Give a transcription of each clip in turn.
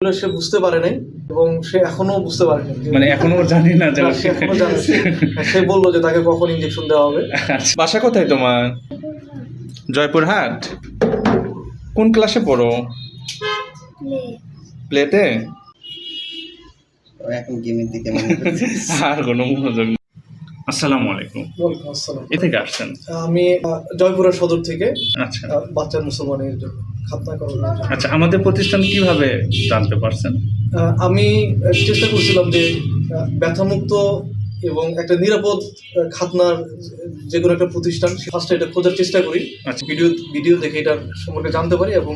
এগুলো সে বুঝতে পারে নাই এবং সে এখনও বুঝতে পারেনি যে- মানে এখনও জানি না যে সে এখনও জানে সে বলল যে তাকে কখন ইঞ্জেকশন দেওয়া হবে। আচ্ছা, বাসা কোথায় তোমার? জয়পুরহাট? কোন ক্লাসে পড়ো? প্লেতে এখন গেমের দিকে আর কোনো মনোযোগ আসসালামু আলাইকুম। ওয়ালাইকুম আসসালাম। এ থেকে আসছেন? আমি জয়পুরা সদর থেকে আচ্ছা। আহ, বাচ্চার মুসলমানের জন্য। আচ্ছা আমাদের প্রতিষ্ঠান কীভাবে জানতে পারছেন? আমি চেষ্টা করছিলাম যে ব্যথামুক্ত এবং একটা নিরাপদ খাতনার যে কোনো একটা প্রতিষ্ঠান ফার্স্টে এটা খোঁজার চেষ্টা করি। আচ্ছা। ভিডিও ভিডিও দেখে এটার সম্পর্কে জানতে পারি এবং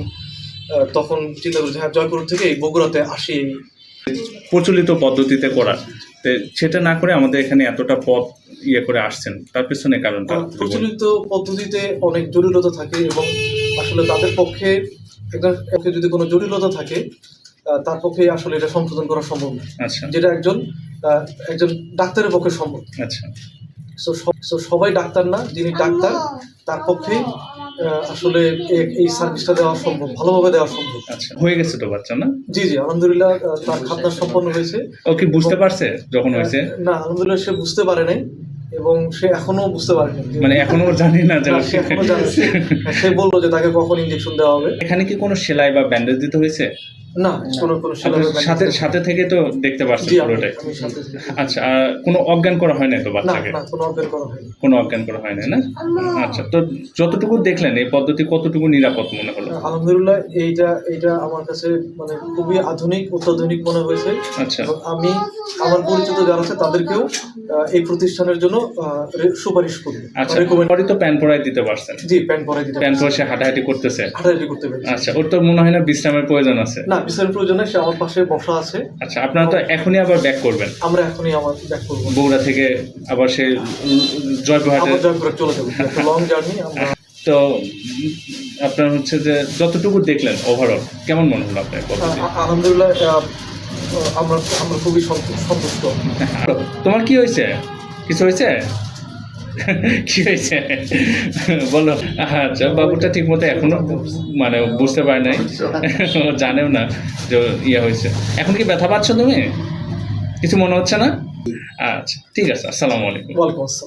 তখন চিন্তা করি যে হ্যাঁ জয়পুর থেকে এই বগুড়াতে আসি। প্রচলিত পদ্ধতিতে করা সেটা না করে আমাদের এখানে এতটা পথ ইয়ে করে আসছেন। তার পিছনে কারণটা প্রচলিত পদ্ধতিতে অনেক জটিলতা থাকে এবং আসলে তাদের পক্ষে একজন যদি কোনো জটিলতা থাকে তার পক্ষে আসলে এটা সংশোধন করা সম্ভব না। আচ্ছা। যেটা একজন একজন ডাক্তারের পক্ষে সম্ভব। আচ্ছা। সো সবাই ডাক্তার না যিনি ডাক্তার তার পক্ষে আসলে এই সার্ভিসটা দেওয়া সম্ভব ভালোভাবে দেওয়া সম্ভব। আচ্ছা হয়ে গেছে তো বাচ্চা না? জি জি আলহামদুলিল্লাহ তার খাতনা সম্পন্ন হয়েছে। ও কি বুঝতে পারছে যখন হয়েছে? না আলহামদুলিল্লাহ সে বুঝতে পারে নাই। এবং সে এখনও বুঝতে পারেনি। মানে এখনও জানি না যে সে এখনও জানে। সে বলল যে তাকে কখন ইঞ্জেকশন দেওয়া হবে। এখানে কি কোনো সেলাই বা ব্যান্ডেজ দিতে হয়েছে? না কোনো কোনো সাথে সাথে থেকে তো দেখতে পুরোটাই। আচ্ছা আর কোনো অজ্ঞান করা হয় না তো বাচ্চাকে? কোনো অজ্ঞান করা হয়নি কোনো অজ্ঞান করা হয় না? না আচ্ছা তো যতটুকু দেখলেন এই পদ্ধতি কতটুকু নিরাপদ মনে হলো? আলহামদুলিল্লাহ এইটা এইটা আমার কাছে মানে খুবই আধুনিক অত্যাধুনিক মনে হয়েছে। আচ্ছা। আমি আমার পরিচিত যারা আছে তাদেরকেও আহ, এই প্রতিষ্ঠানের জন্য আহ, সুপারিশ করি। আচ্ছা রেকমেন্ড তো প্যান পরাই দিতে পারছেন। জি প্যান্ট পরাই দিতে প্যান পরে সে হাঁটাহাঁটি করতেছে। হাঁটাহাঁটি করতে আচ্ছা ওর তো মনে হয় না বিশ্রামের প্রয়োজন আছে। না বিশাল প্রয়োজনে সে আমার পাশে বসা আছে। আচ্ছা আপনারা তো এখনই আবার ব্যাক করবেন। আমরা এখনই আমার ব্যাক করব। বগুড়া থেকে আবার সে জয়পুরহাটে আবার জয়েন চলে যাব। লং জার্নি আমরা তো আপনার হচ্ছে যে যতটুকু দেখলেন ওভারঅল কেমন মনে হলো আপনার আলহামদুলিল্লাহ আমরা আমরা খুবই সন্তুষ্ট। তোমার কি হয়েছে? কিছু হয়েছে? কি হয়েছে? বলো। আচ্ছা বাবুটা ঠিক মতো এখনও মানে বুঝতে পারে নাই। ও জানেও না যে ইয়ে হয়েছে। এখন কি ব্যথা পাচ্ছ তুমি? কিছু মনে হচ্ছে না? আচ্ছা ঠিক আছে আসসালামু আলাইকুম। ওয়ালাইকুম আসসালাম।